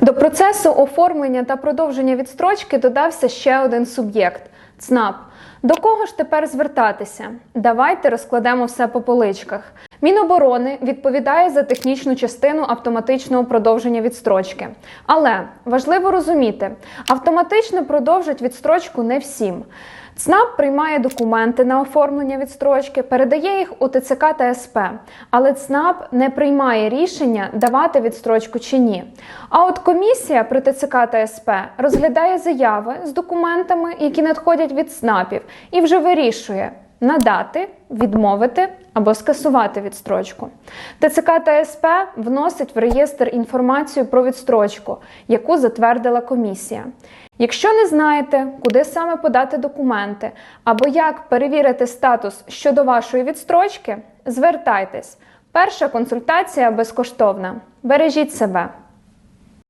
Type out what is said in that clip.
До процесу оформлення та продовження відстрочки додався ще один суб'єкт ЦНАП. До кого ж тепер звертатися? Давайте розкладемо все по поличках. Міноборони відповідає за технічну частину автоматичного продовження відстрочки. Але важливо розуміти, автоматично продовжать відстрочку не всім. ЦНАП приймає документи на оформлення відстрочки, передає їх у ТЦК та СП, але ЦНАП не приймає рішення давати відстрочку чи ні. А от комісія при ТЦК та СП розглядає заяви з документами, які надходять від ЦНАПів, і вже вирішує надати, відмовити або скасувати відстрочку. ТЦК та СП вносить в реєстр інформацію про відстрочку, яку затвердила комісія. Якщо не знаєте, куди саме подати документи або як перевірити статус щодо вашої відстрочки, звертайтесь. Перша консультація безкоштовна. Бережіть себе.